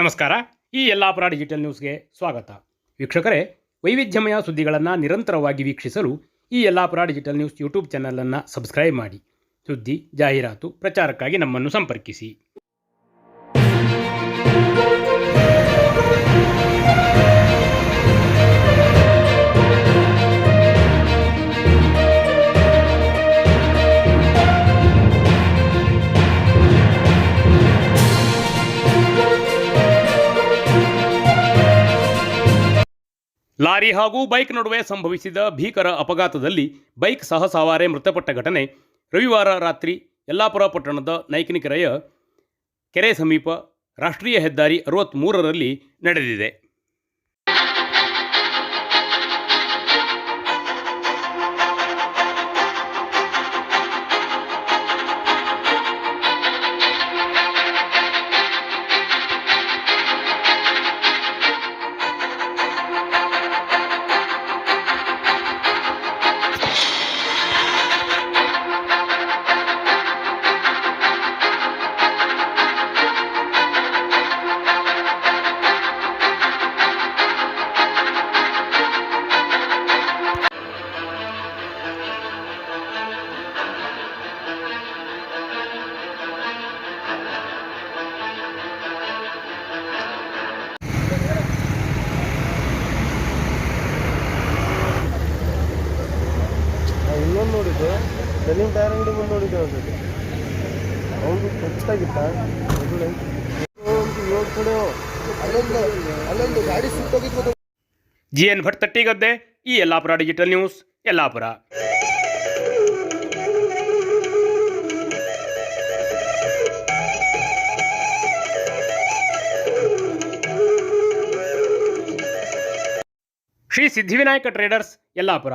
ನಮಸ್ಕಾರ. ಈ ಯಲ್ಲಾಪುರ ಡಿಜಿಟಲ್ ನ್ಯೂಸ್ಗೆ ಸ್ವಾಗತ. ವೀಕ್ಷಕರೇ, ವೈವಿಧ್ಯಮಯ ಸುದ್ದಿಗಳನ್ನು ನಿರಂತರವಾಗಿ ವೀಕ್ಷಿಸಲು ಈ ಯಲ್ಲಾಪುರ ಡಿಜಿಟಲ್ ನ್ಯೂಸ್ ಯೂಟ್ಯೂಬ್ ಚಾನಲನ್ನು ಸಬ್ಸ್ಕ್ರೈಬ್ ಮಾಡಿ. ಸುದ್ದಿ, ಜಾಹೀರಾತು, ಪ್ರಚಾರಕ್ಕಾಗಿ ನಮ್ಮನ್ನು ಸಂಪರ್ಕಿಸಿ. ಲಾರಿ ಹಾಗೂ ಬೈಕ್ ನಡುವೆ ಸಂಭವಿಸಿದ ಭೀಕರ ಅಪಘಾತದಲ್ಲಿ ಬೈಕ್ ಸಹಸವಾರೆ ಮೃತಪಟ್ಟ ಘಟನೆ ರವಿವಾರ ರಾತ್ರಿ ಯಲ್ಲಾಪುರ ಪಟ್ಟಣದ ನೈಕನಿಕೆರೆಯ ಕೆರೆ ಸಮೀಪ ರಾಷ್ಟ್ರೀಯ ಹೆದ್ದಾರಿ ಅರವತ್ತ್ಮೂರರಲ್ಲಿ ನಡೆದಿದೆ. ಇನ್ನೊಂದು ನೋಡಿದ್ದು ಡೆನಿಮ್ ಟೈರ್ ಅಂಗಡಿ ಬಂದು ನೋಡಿದ್ದೆ ಒಂದು ಅವ್ನು ಖರ್ಚಾಗಿತ್ತ? ಏಳು ಗಾಡಿ ಜಿ ಎನ್ ಭಟ್ ತಟ್ಟಿಗದ್ದೆ, ಈ Yellapur digital news, Yellapur. Shri Siddhivinayak traders Yellapur.